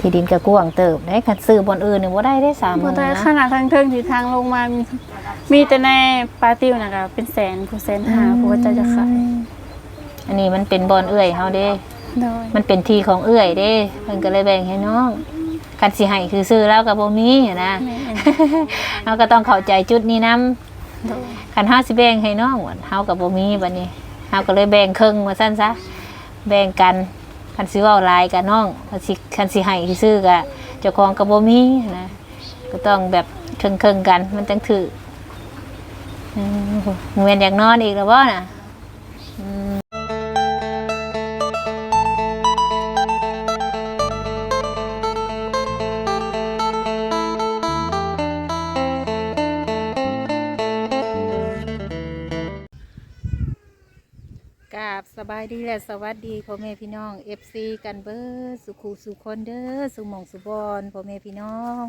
ที่ดินก็กว้างเติบได้คันซื้อบอนอื่นนี่บ่ได้ได้สามหบ่มื่นได้นะขนาดทางเทิงที่ทางลงมามีมีแต่ในปาติวน่ะก็เป็นแสนผู้แสนหาผู้ว่าจะจะขายอันนี้มันเป็นบอนเอื้อยเฮาเด้โดยมันเป็นที่ของเอื้อยเด้เพิ่นก็เลยแบ่งให้น้องคันสิให้คือซื้อแล้วก็บ่มีอะนะแม่นเฮาก็ต้องเข้าใจจุดนี้นํโดยคันเฮาสิแบ่งให้น้องว่าเฮาก็บ่มีบัดนี้เฮาก็เลยแบ่งครึ่งว่าซั่นซะแบ่งกัน คันสิเว้าลายกับน้องคันสิคันสิให้ซื้อกับเจ้าของก็บ่มีนะก็ต้องแบบเครึ่งๆกันมันจังถืออืมแม่นอยากนอนอีกแล้วบ่น่ะอืม บายดีและสวัสดีพ่อแม่พี่น้อง FC กันเบิดสุขูสุคนเด้อสุหมองสุบอนพ่อแม่พี่น้อง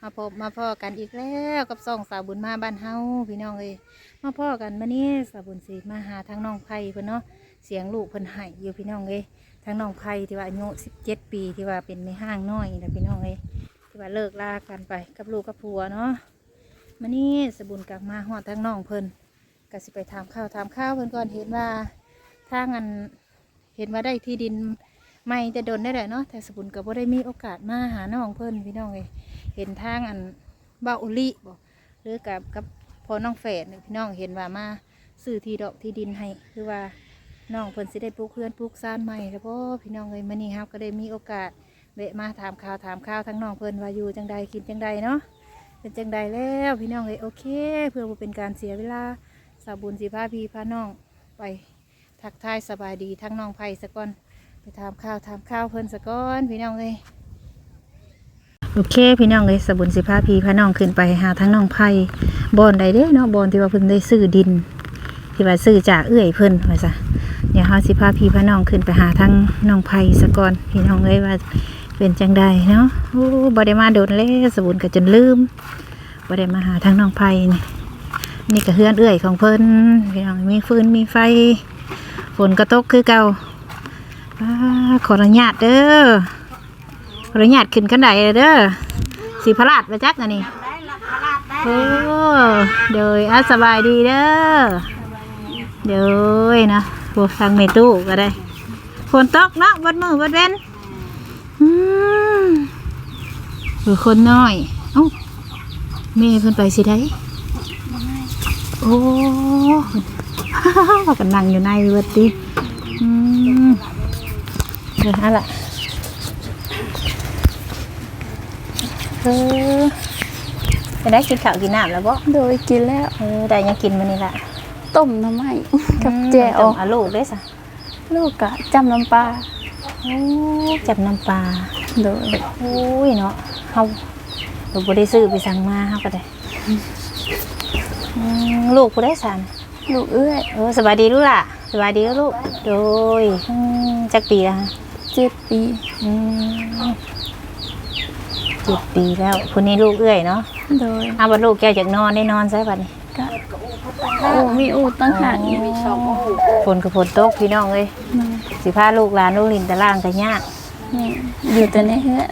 มาพบมาพ่อกันอีกแล้วกับซองสาวบุญมาบ้านเฮาพี่น้องเอ้ยมาพ่อกันมานี่สาวบุญสีมาหาทางน้องไผ่เพิ่นเนาะเสียงลูกเพิ่นให้อยู่พี่น้องเอ้ยทางน้องไผ่ที่ว่าอายุ17ปีที่ว่าเป็นในห้างน้อยนะพี่น้องเอ้ยที่ว่าเลิกลากันไปกับลูกกับผัวเนาะมานี่สาวบุญกลับมาฮอดทางน้องเพิ่นก็สิไปถามข้าวถามข้าวเพิ่นก่อนเห็นว่า ถ้างันเห็นว่าได้ที่ดินไม่แต่โดนได้แหละเนาะแต่สบุญก็บ่ได้มีโอกาสมาหาน้องเพิ่นพี่น้องเลยเห็นทางอันบ้าอุลิบ่หรือกับกับพอน้องแฝดเนี่ยพี่น้องเห็นว่ามาซื้อที่ดอกที่ดินให้คือว่าน้องเพิ่นสิได้ปลูกเพื่อนปลูกซ่านใหม่แล้วพ่อพี่น้องเลยมื้อนี้ครับก็ได้มีโอกาสแวะมาถามข่าวถามข่าวทั้งน้องเพิ่นว่าอยู่จังใดกินจังใดเนาะเป็นจังใดแล้วพี่น้องเลยโอเค เพื่อบ่เป็นการเสียเวลาสาบุญสิพาพี่พาน้องไป ทักทายสบายดีทั้งน้องไผ่สะก่อน ไปถามข้าวถามข้าวเพิ่นสะก่อนพี่น้องเลยโอเคพี่น้องเลยสบุญสิพาพี่พาน้องขึ้นไปหาทั้งน้องไผ่บอนใดเด้เนาะบอนที่ว่าเพิ่นได้ซื้อดิน ที่ว่าซื้อจากเอื้อยเพิ่นว่าซะเดี๋ยวเฮาสิพาพี่พาน้องขึ้นไปหาทั้งน้องไผ่สะก่อนพี่น้องเลยว่าเป็นจังใดเนาะโอ้บ่ได้มาโดนเลยสบุญก็จนลืมบ่ได้มาหาทั้งน้องไผ่นี่นี่ก็เฮือนเอื้อยของเพิ่นพี่น้องมีฟืนมีไฟ ฝนก็ตกคือเก่าอาขออนุญาตเด้อขออนุญาตขึ้นกันไดเด้อสีพระราชมาจักอันนี้โอ้เดยอาสบายดีเด้อเดยนะโอ้ทางเมตู้ก็ได้ฝนตกเนาะวัดมือวัดเว้นอืมหรือคนน้อยเอ้าเมย์เพิ่นไปสิได้โอ้ พากันนั่งอยู่ในเวทีอืมเดี๋ยวนั่นแหละเออจะได้กินข้าวกินน้ำแล้วบ่โดยกินแล้ว เออได้ยังกินมันนี่แหละต้มน้ำไหมกับแจวต้มอาลูกได้สะลูกกะจำน้ำปลาโอ้จับน้ำปลาโดยโอ้ยเนาะเฮาเราบ่ได้ซื้อไปสั่งมาเฮาก็ได้อืมลูกกูได้สัน ลูกเอื้อยเออสบายดีลูกล่ะสบายดีลูกโดยอืมจักปีละฮะเจ็ดปีอืมเจ็ดปีแล้วคนนี้ลูกเอื้อยเนาะโดยอาบัดลูกแกอยากนอนได้นอนใช่บัดนี้กะโอ้มีอูดตั้งหากอีกฝนกับฝนตกพี่น้องเลยมาสิพาลูกหลานลูกหลินตะล่างกันยากนี่อยู่แต่ในเฮือน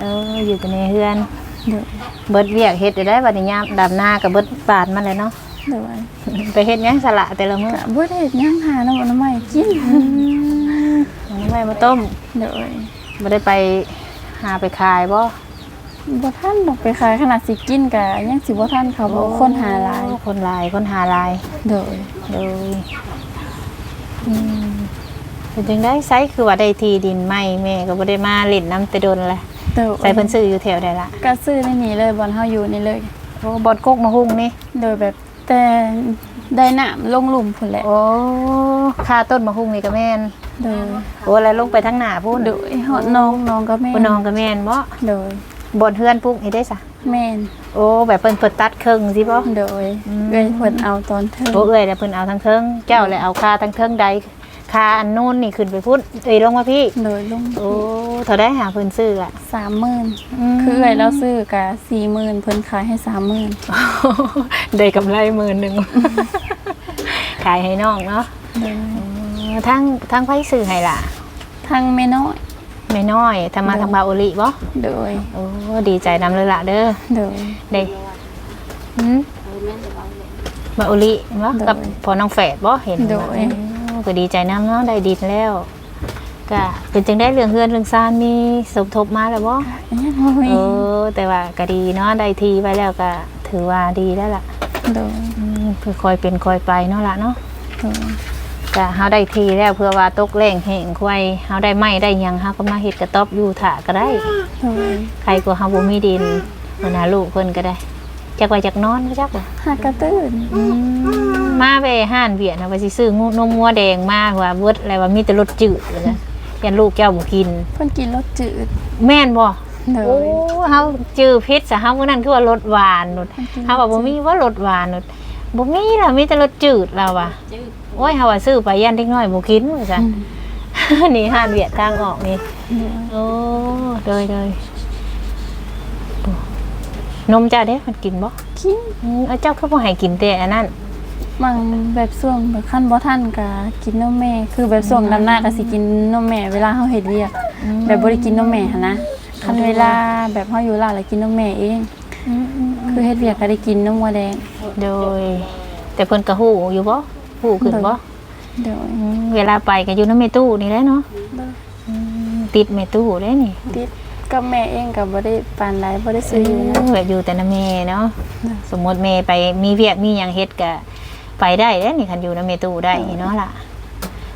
เอออยู่แต่ในเฮือน โดยเบิดเวียกเฮ็ดได้บัดนี้ยามดำหน้ากับเบิดปาดมันเลยเนาะ โดยไปเฮ็ดหยังสละแต่ละมื้อกะบ่ได้เฮ็ดหยังหาน้ำน้ำไหมกินอันนี้ไม่มาต้มโดยบ่ได้ไปหาไปขายบ่บ่ท่านดอกไปขายขนาดสิกินกะยังสิบ่ท่านเขาบอกคนหาหลายคนหลายคนหาหลายโดยโดยอืมเป็นจังได้ไซคือว่าได้ทีดินไหมแม่ก็บ่ได้มาเล่นน้ำแต่โดนแหละโดยใส่เพิ่นซื้ออยู่แถวใดละก็ซื้อในนี้เลยบอนเฮาอยู่นี่เลยโอ้บอลโกกมาหุ้งนี่ โดยแบบ แต่ได้น้ำลงหลุมพุ่นแหละโอ้ค่าต้นมาหุ้งนี่ก็แม่นโดยโอ้แล้วลงไปทั้งหน้าพุ่นโดยหอดน้องน้องก็แม่บ่น้องก็แม่นบ่โดยบอนเฮือนปุ๊กนี่ได้ซะแม่นโอ้แบบเพิ่นเพิ่นตัดครึ่งสิบ่โดยอืมเอ้ยเพิ่นเอาตอนเทิงโอ้เอ้ยแล้วเพิ่นเอาทั้งเทิงเจ้าเลยเอาค่าทั้งเทิงใดค่าอันนู้นนี่ขึ้นไปพุ่นเอ้ยลงมาพี่โดยลงโอ้ เท่าได้หาเพิ่นซื้ออะสามหมื่นคือเอ้ยเราซื้อกะสี่หมื่นเพิ่นขายให้สามหมื่นได้กำไรหมื่นหนึ่งขายให้น้องเนาะโดยเออทั้งทั้งไผซื้อให้ล่ะทางแม่น้อยอไม่น้อยทำมาทางบาโอลิบ่โดยโอ้ดีใจนำเลยล่ะเด้อโดยได้หืมบาโอลิบ่โดยกับพอน้องแฝดบ่เห็นโดยโอ้ก็ดีใจนำเนาะได้ดินแล้ว ก็เป็นจังได้เรื่องเฮือนเรื่องซ่านมีสมทบมาแล้วบ่ยังบ่มีเออแต่ว่าก็ดีเนาะได้ทีไว้แล้วก็ถือว่าดีแล้วล่ะโดยอืมคือคอยเป็นคอยไปเนาะล่ะเนาะโดยก็เฮาได้ทีแล้วเพื่อว่าตกแรงแห้งควายเฮาได้ไม้ได้หยังเฮาก็มาเฮ็ดกระต๊อบอยู่ถ่าก็ได้โดยใครก็เฮาบ่มีดินเพิ่นหาลูกเพิ่นก็ได้จักว่าจักนอนก็จักว่าหากระตื้นอืมมาไปห้านเวียดนะว่าสิซื้องูนมงัวแดงมาว่าเบิดอะไรว่ามีแต่รสจืดเลยนะ ยันลูกเจ้าบ่กิน เพิ่นกินรสจืดแม่นบ่โดโอ้ย เฮาจื้อพิษซะเฮามื้อนั้นคือว่ารสหวานนุดมันกินเฮาว่าบ่มีว่ารสหวานนุดบ่มีล่ะมีแต่รสจืดเราว่ะโอ้ยเฮาว่าซื้อไปยันเด็กน้อยบ่กินว่าซั่น นี่ห้านเวียดทางออกนี่โดยโอ้เดยเดยนมเจ้าเด้มันกินบ่กิน อืมเอาเจ้าคือบ่ให้กินแต่อันนั้น บางแบบช่วงแบบขั้นบ่ทันก็กินนมแม่ คือแบบช่วงดำหน้าก็สิกินนมแม่เวลาเฮาเฮ็ดเวียก แบบบ่ได้กินนมแม่หันนะคันเวลาแบบเฮาอยู่ลาวแล้วกินนมแม่เอง คือเฮ็ดเวียกก็ได้กินนมวัวแดง โดย แต่เพิ่นก็ฮู้อยู่บ่ฮู้ขึ้นบ่โดยอืมเวลาไปก็อยู่นำแม่ตู้นี่แหละเนาะอืมติดแม่ตู้เด้นี่ติดกับแม่เองก็บ่ได้ปานใดบ่ได้ซื้ออยู่นะแบบอยู่แต่นำแม่เนาะเนาะสมมุติแม่ไปมีเวียกมีหยังเฮ็ดก็ ไปได้เด้นี่คันอยู่นำแม่ตู้ได้เนาะล่ะ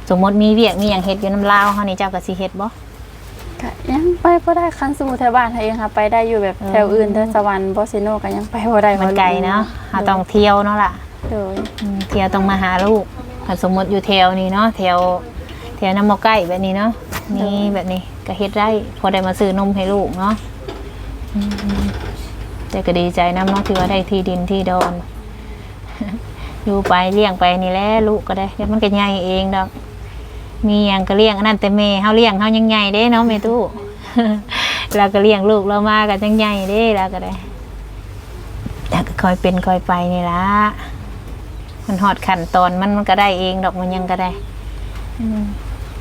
สมมุติมีเวียกมีหยังเฮ็ดอยู่นำลาวเฮานี่เจ้าก็สิเฮ็ดบ่ก็ยังไปบ่ได้คันสมมุติแถวบ้านเฮาเองค่ะไปได้อยู่แบบแถวอื่นแถวสวรรค์บ่ซิโนก็ยังไปบ่ได้มันไกลเนาะเฮาต้องเที่ยวเนาะล่ะโดยอืมเที่ยวต้องมาหาลูกถ้าสมมติอยู่แถวนี้เนาะแถวแถวน้ำมอใกล้แบบนี้เนาะนี่แบบนี้ก็เฮ็ดได้พอได้มาซื้อนมให้ลูกเนาะอืมแต่ก็ดีใจน้ำเนาะที่ว่าได้ที่ดินที่ดอน อยู่ไปเลี้ยงไปนี่แหละลูกก็ได้เดี๋ยวมันก็ใหญ่เองดอก มีหยังก็เลี้ยงอันนั้นแต่แม่เฮาเลี้ยงเฮายังใหญ่เด้เนาะแม่ตู้เราก็เลี้ยงลูกเรามาก็จังใหญ่เด้เราก็ได้แล้วก็คอยเป็นคอยไปนี่ล่ะมันหอดขั้นตอนมันมันก็ได้เองดอกมันยังก็ได้อืม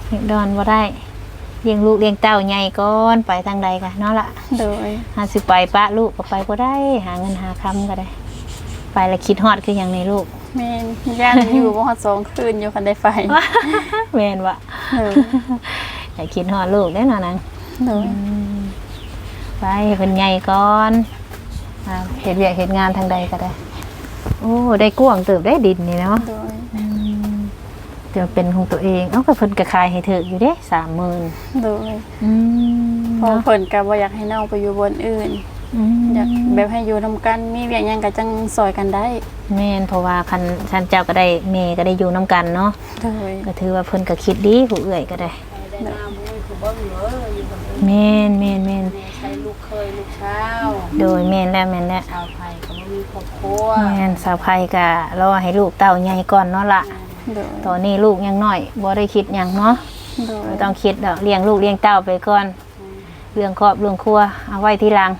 เลี้ยงดอนว่าได้เลี้ยงลูกเลี้ยงเต้าใหญ่ก่อนไปทางใดกันเนาะละโดยหาสิไปปะลูกก็ไปก็ได้ หาเงินหาคำก็ได้ ไปแล้วคิดฮอดคืออย่างในลูก แม่นย่านอยู่บ่ฮอดสองคืนอยู่คันได้ไฟแม่นวะโดยอย่าคิดฮอดลูกได้อเนาะนางโดยไปเป็นใหญ่ก่อนอ่าเห็ดเวียกเห็ดงานทางใดก็ได้ โอ้ได้กว้างเติบได้ดินนี่เนาะโดยเดี๋ยวเป็นของตัวเอง เอ้าก็เพิ่นก็ขายให้เถอะอยู่เด้สามหมื่นโดยอืมเพอเพิ่นก็บ่อยากให้น้องไปอยู่บนอื่น อยากแบบให้อยู่นำกันมีเวียกหยังก็จังซอยกันได้แม่นเพราะว่าคันชันเจ้าก็ได้เมก็ได้อยู่น้ำกันเนาะโดยก็ถือว่าเพิ่นก็คิดดีผู้เอื่อยก็ได้โดยแม่นแม่นแม่นใช้ลูกเคยลูกเช้าโดยแม่นแล้วแม่นแล้วชาวไทยก็ไม่มีครอบครัวแม่นสาวไผก็รอให้ลูกเต้าใหญ่ก่อนเนาะล่ะโดยตอนนี้ลูกยังน้อยบ่ได้คิดหยังเนาะโดยไม่ต้องคิดดอกเลี้ยงลูกเลี้ยงเต้าไปก่อนเรื่องครอบเรื่องครัวเอาไว้ทีหลัง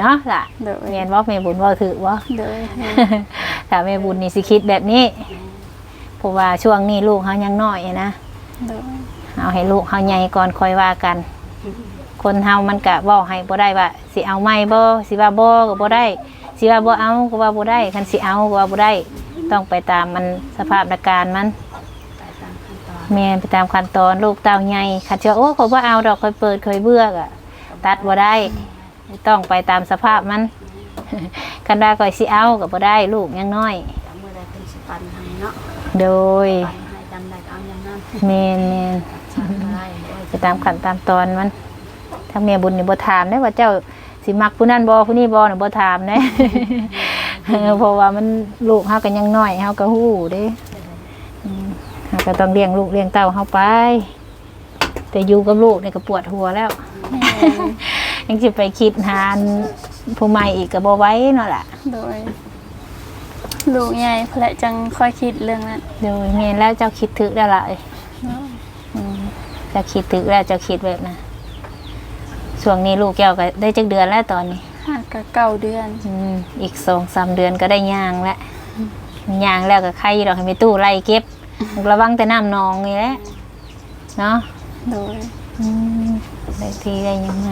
เนาะล่ะโดยแม่นบ่แม่บุญเว่าถือบ่โดยถ้าแม่บุญนี่สิคิดแบบนี้เพราะว่าช่วงนี้ลูกเฮายังน้อยนะโดยเอาให้ลูกเฮาใหญ่ก่อนค่อยว่ากัน คนเฮามันก็เว้าให้บ่ได้ว่าสิเอาไหม่บ่สิว่าบ่ก็บ่ได้สิว่าบ่เอาก็ว่าบ่ได้คันสิเอาก็ว่าบ่ได้ต้องไปตามมันสภาพอาการมันแม่นไปตามขั้นตอนลูกเต้าใหญ่คันสิว่าโอ้เขาบ่เอาดอกค่อยเปิดค่อยเบื่อก็ตัดบ่ได้ ต้องไปตามสภาพมันคันว่าก็สิเอาก็บ่ได้ลูกยังน้อยแต่เมื่อใดเป็นสปันให้เนาะโดยปันให้จำได้ก็เอาอย่างนั้นแมนแมนชาติอะไรโอ้ยไปตามขั้นตามตอนมันถ้าเมียบุญนี่บ่ถามได้ว่าเจ้าสิมักผู้นั้นบ่ผู้นี้บ่น่ะบ่ถามเด้เออเพราะว่ามันลูกเฮาก็ยังน้อยเฮาก็ฮู้เด้อืมเฮาก็ต้องเลี้ยงลูกเลี้ยงเต้าเฮาไป แต่อยู่กับลูกนี่ก็ปวดหัวแล้วแม่น ยังสิไปคิดหาผู้ใหม่อีกก็บ่ไหว้เนาะล่ะโดย ลูกใหญ่เพนแหละจังค่อยคิดเรื่องนั้นโดยแม่นแล้วเจ้าคิดถึกแล้วล่ะเอ้ยเนาะอืมเจะคิดถึกแล้วเจะคิดแบบนะช่วงนี้ลูกแก้วก็ได้จักเดือนแล้วตอนนี้หากก็เก้าเดือนอืมอีกสองสามเดือนก็ได้ย่างแล้วย่างแล้วก็ใครดอกให้ไปตู้ไล่เก็บ ระวังแต่น้ำนองนี่แหละเนาะโดยออืมได้ทีได้ยังไง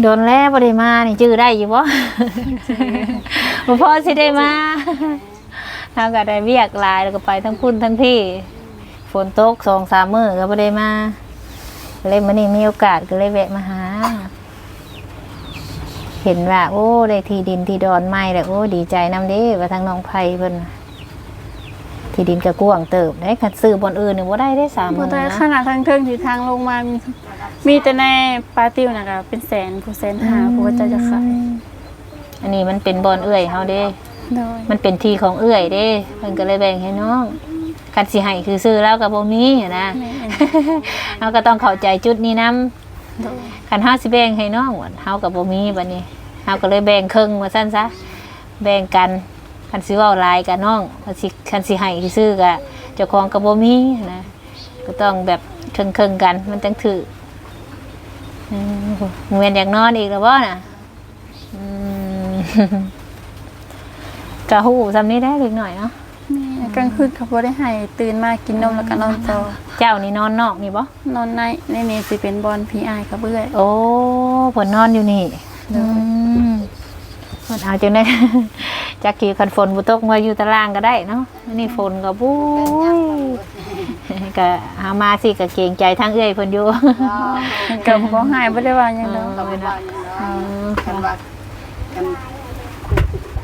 โดนแล้วบ่ได้มานี่จื้อได้อยู่บ่บ่พอสิได้มาทำก็ได้เวียกหลายแล้วก็ไปทั้งพุ่นทั้งพี่ ฝนตกสองสามมื้อก็บ่ได้มาเลยมื้อนี้มีโอกาสก็เลยแวะมาหา เห็นว่า โอ้ได้ที่ดินที่ดอนไม้แล้วโอ้ดีใจนำเด้ว่าทางน้องไผเพิ่นน่ะที่ดินก็กว้างเติบได้คันซื้อบอนอื่นนี่บ่ได้ได้สามหบ่มื่นได้นะขนาดทางเทิงที่ทางลงมามี มีแต่ในปาติวน่ะก็เป็นแสนผู้แสนหาผู้ว่าเจะจะขายอันนี้มันเป็นบอนเอื้อยเฮาเด้ โดยมันเป็นที่ของเอื้อยเด้เพิ่นก็เลยแบ่งให้น้องคันสิให้คือซื้อแล้วก็บ่มีอะนะ แม่นเฮาก็ต้องเข้าใจจุดนี้นํโดยคันเฮาสิแบ่งให้น้องว่าเฮาก็บ่มีบัดนี้เฮาก็เลยแบ่งครึ่งว่าซั่นซะแบ่งกันคันสิเว้าหลายกับน้องคันสิคันสิให้คือซื้อก็เจ้าของก็บ่มีนะ ก็ต้องแบบครึ่งๆกันมันจังถืออืม เหมือนอยากนอนอีกแล้วบ่น่ะอืมกะหูซำนี้ได้เล็กหน่อยเนาะแม่กลางคืนเขาบ่ได้ให้ตื่นมากินนมแล้วก็นอนต่อเจ้านี่นอนนอกนี่บ่นอนในในนี้สิเป็นบอลพีไอครับเบื่อยโอ้เพิ่นนอนอยู่นี่อืมเพิ่นเอาจังได้จักกี่คันฝนบ่ตกมาอยู่ตารางก็ได้เนาะอันนี่ฝนก็บุ้ย ก็หามาสิก็เกรงใจทั้งเอื้อยเพิ่นอยู่ก็บ่ให้บ่ได้ว่าหยังดอกก็บ่ว่าอย่างนั้นคันว่าคัน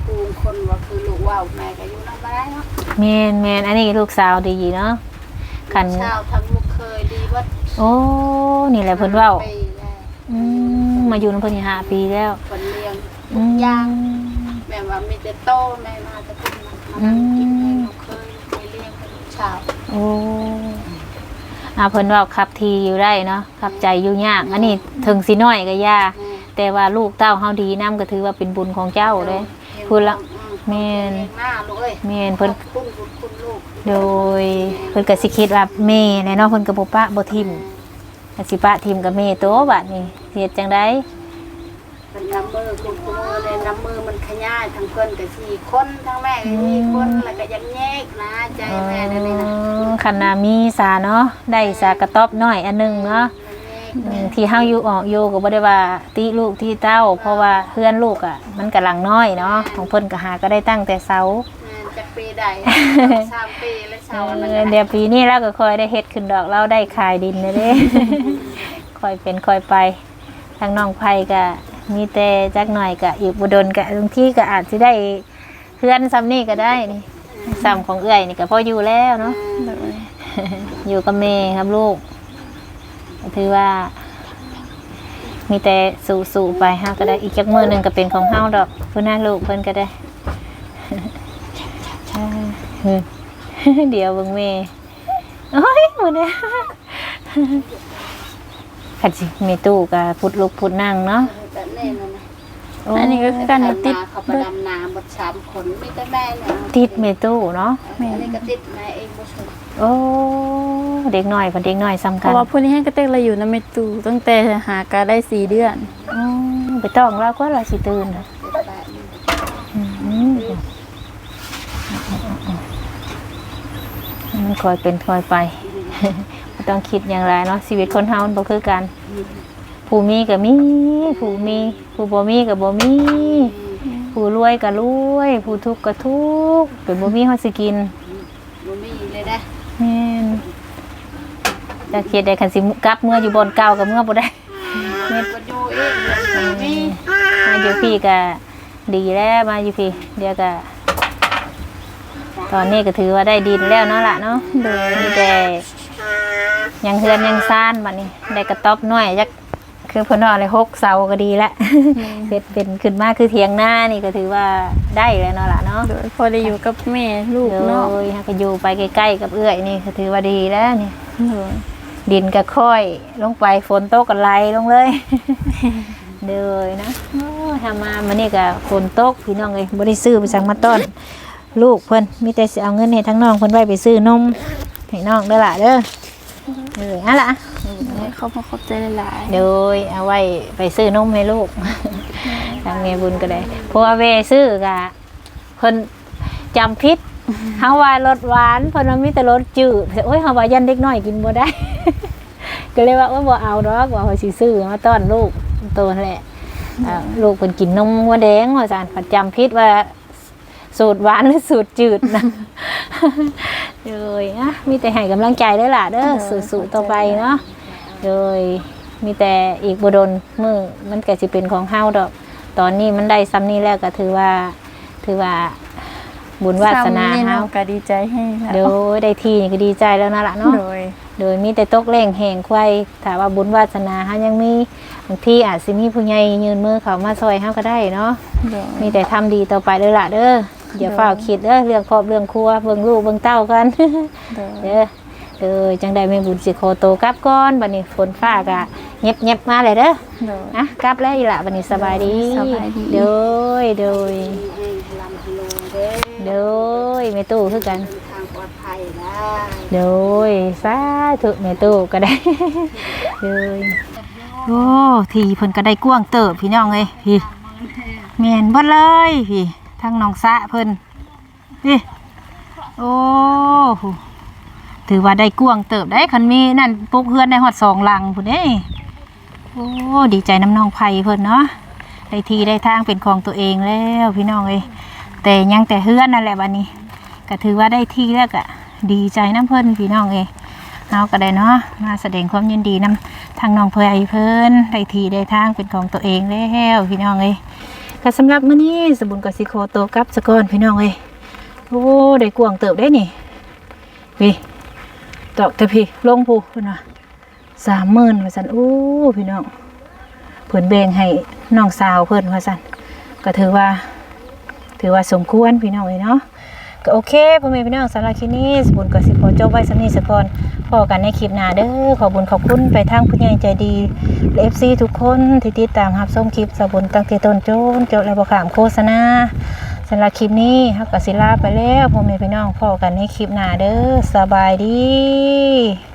ครูคนว่าคือลูกว่าวแม่ก็อยู่นำบ่ได้เนาะแม่นแม่นอันนี้ลูกสาวดีเนาะคันชาวทั้งลูกเคยดีเบิดโอ้นี่แหละเพิ่นเว้าปีแล้วอืมมาอยู่นำเพิ่นนี่ห้าปีแล้วคนเลี้ยงอืทุมกอย่างแม่ว่ามีแต่โตแม่มาจะกินมาทำกินให้ลูกเคยไปเลี้ยงเป็นลูกชาวโอ้ อาเพิ่นเว่าขับทีอยู่ได้เนาะขับใจอยู่ยากอันนี้ถึงสิน้อยก็ยากแม่แต่ว่าลูกเต้าเฮาดีนํก็ถือว่าเป็นบุญของเจ้าเลยพูดละแม่นเลี้ยงหน้าลูกเอ้ยแม่นเพิ่นขอบคุณบุญคุณลูกโดยเพิ่นก็สิคิดว่าแม่แน่เนาะเพิ่นก็บ่ปะบ่ทิ่มก็สิปะทิ่มกับแม่โตบัดนี้เฮ็ดจังได๋ เป็นน้ำมือคุณคุณมือเลยน้ำมือมันขยายทั้งเพิ่นก็สี่คนทั้งแม่ก็สี่คนแล้วก็ยังแยกนะใจแม่นั่นนี่นะคันน่ะมีสาเนาะได้สากระต๊อบน้อยอันหนึงเนาะอืมที่เฮาอยู่ออกอยู่ก็บ่ได้ว่าติลูกที่เต้า เพราะว่าเพื่อนลูกอะ มันกำลังน้อยเนาะของเพิ่นก็หาก็ได้ตั้งแต่เสาจากปีใดสามปีแล้วเอเช้ามันอเดี๋ยวปีนี้เราก็ค่อยได้เฮ็ดขึ้นดอกเราได้ขายดินเลยเด้ค่อยเป็นค่อยไปทางน้องไผก็ มีแต่จักหน่อยก็อีกบ่ดนก็บางทีก็อาจสิได้เพื่อนซ้ำนี่ก็ได้นี่ซ้ำของเอื้อยนี่ก็พออยู่แล้วเนาะโดยอยู่กับแม่ครับลูกก็ถือว่า มีแต่สู่ๆไปฮะก็ได้อีกจักมือหนึ่งก็เป็นของเฮาดอกเพื่อนหน้าลูกเพื่อนก็ได้เออเดี๋ยวเบิ่งแม่โอ้ยหมดแล้วขัดสิมีตู้กับพุดลูกพุดนั่งเนาะ แต่แน่นอนโอ้อันนี้ก็คือการให้ติดเขาไปดำน้ำบดสามคนมีแต่แม่เนี่ยติดเมตู้เนาะอันนี้ก็ติดแม่เองบ่ชนโอ้เด็กหน่อยพอเด็กหน่อยสำเพคัญราะว่าผู้นี้ให้กระเตกเราอยู่นำเมตูตั้งแต่หากาได้สี่เดือนอืมไปต้องเราก็เราสิตื่นน่ะติดแบบนี้อืมมันคอยเป็นคอยไปบ่ต้องคิดอย่างไรเนาะชีวิตคนเฮามันบ่คือกัน ผู้มีก็มี ผู้มี ผู้บ่มีก็บ่มี ผู้รวยก็รวย ผู้ทุกข์ก็ทุกข์เป็นบ่มีเฮาสิกินบ่มีเลยนะแม่นจะคิดได้คันสิกลับเมื่ออยู่บนเก่าก็เมื่อบ่ได้เม็ดก็อยู่เองบ่มีมาอยู่พี่ก็ดีแล้วมาอยู่พี่เดี๋ยวก็ตอนนี้ก็ถือว่าได้ดินแล้วเนาะล่ะเนาะโดยมีแต่ยังเฮือนยังซ่านบัดนี้ ได้กระต๊อบน้อยจัก คือเพิ่นว่าอะไรหกเสาก็ดีละเฮ็ดเป็นขึ้นมาคือเถียงหน้านี่ก็ถือว่าได้แล้วเนาะล่ะเนาะโดยพอได้อยู่กับแม่ลูกโดเนาะยหาก็อยู่ไปใกล้ๆกับเอื้อยนี่ก็ถือว่าดีแล้วนี่โดยดินก็ค่อยลงไปฝนตกก็ไหลลงเลยเดยนะโอ้ยทำมามันนี่ก็ฝนตกพี่น้องเลยบ่ได้ซื้อไปสั่งมาต้อนลูกเพิ่นมีแต่สิเอาเงินให้ทั้งน้องเพิ่นไว้ไปซื้อนมให้น้องเด้อล่ะเด้อเอออะล่ะ เขาพอขอบใจหลายเดยเอาไว้ไปซื้อนมให้ลูกทางเมบุญก็ได้เพราะว่าเวซื้อกะเพิ่นจำพิษเฮาว่ารสหวานเพิ่นว่ามีแต่รสจืดโอ้ยเฮาว่ายันเด็กน้อยกินบ่ได้ ก็เลยว่าว่าบ่เอาดอกว่าเขาสิซื้อมาต้อนลูกโตนั่นแหละอ่าลูกเพิ่นกินนมวัวแดงว่าซั่นผัดจำผิดว่าสูตรหวานหรือสูตรจืดนะเลยอะมีแต่ให้กำลังใจเด้อล่ะเด้อสู้ๆต่อไปเนาะ เลยมีแต่อีกบ่โดนมือมันก็สิเป็นของเฮาดอก ตอนนี้มันได้ซ้ำนี้แล้วก็ถือว่า ถือว่าบุญวาสนาซ้ำนี่เฮาเนาะก็ดีใจให้แล้วโดยได้ที่นี่ก็ดีใจแล้วนะล่ะเนาะโดยโดยมีแต่ตกแรงแห่งควายถ้าว่าบุญวาสนาเฮายังมีบางทีอาจสิมีผู้ใหญ่ยืนมือเขามาซอยเฮาก็ได้เนาะโดยมีแต่ทำดีต่อไปเด้อล่ะเด้ออย่าเด้อเฝ้าคิดเด้อเรื่องครอบเรื่องครัวเบิ่งลูกเบิ่งเต้ากันโดยเด้อ เด้อจังใดแม่บุญสิโคโตกลับก่อนบัดนี้ฝนฟ้าก็เงียบเงียบๆมาเลยเด้อโดย นะกลับแล้วอีหละบัดนี้สบายดีสบายดี เด้อเด้อให้พลังพลงเด้อเด้อแม่ตู้คือกัน ทางปลอดภัยได้เด้อสาธุแม่ตู้ก็ได้เด้อโอ้ทีเพิ่นก็ได้กว้างเติบพี่น้องเอ้ยพี่แม่นเบ่เลยพี่ทั้งน้องสะเพิ่นพี่โอ้โห ถือว่าได้กว้งเติบได้คันมีนั่นปลูกเฮือนได้ฮอดสองหลังพุ่นเด้โอ้ดีใจน้ำน้องไผ่เพิ่นเนาะได้ทีได้ทางเป็นของตัวเองแล้วพี่น้องเอ้แต่ยังแต่เฮือนนั่นแหละบัดนี้ ก็ถือว่าได้ที่แล้วก็ดีใจน้ำเพิ่นพี่น้องเอยเฮาก็ได้เนาะมาแสดงความยินดีนำทางน้องเพยเพิ่นได้ทีได้ทางเป็นของตัวเองแล้วพี่น้องเอยก็สำหรับมื้อนี้สบุญกับสิโคโตกับสะกอนพี่น้องเอยโอ้ได้กวงเติบได้นี่พี่ ตอกแต่พี่ลงผู้เพิ่นว่า30,000ว่าซั่นโอ้พี่น้องเพิ่นแบ่งให้น้องสาวเพิ่นว่าซั่นก็ถือว่า ถือว่าสมควรพี่น้องเอยเนาะก็โอเคพ่อแม่พี่น้องสำหรับคลิปนี้สบุญก็สิขอจบไว้สำนีสก่อนพอกันในคลิปหน้าเด้อขอบุญขอบคุณไปทางผู้ใหญ่ใจดีและเอฟซีทุกคนที่ติดตามรับชมคลิปสบุญตั้งแต่ต้นจนจบและบ่ขามโฆษณา สำหรับคลิปนี้ฮักกสิลาไปแล้วพ่อแม่พี่น้องพอกันในคลิปหน้าเด้อสบายดี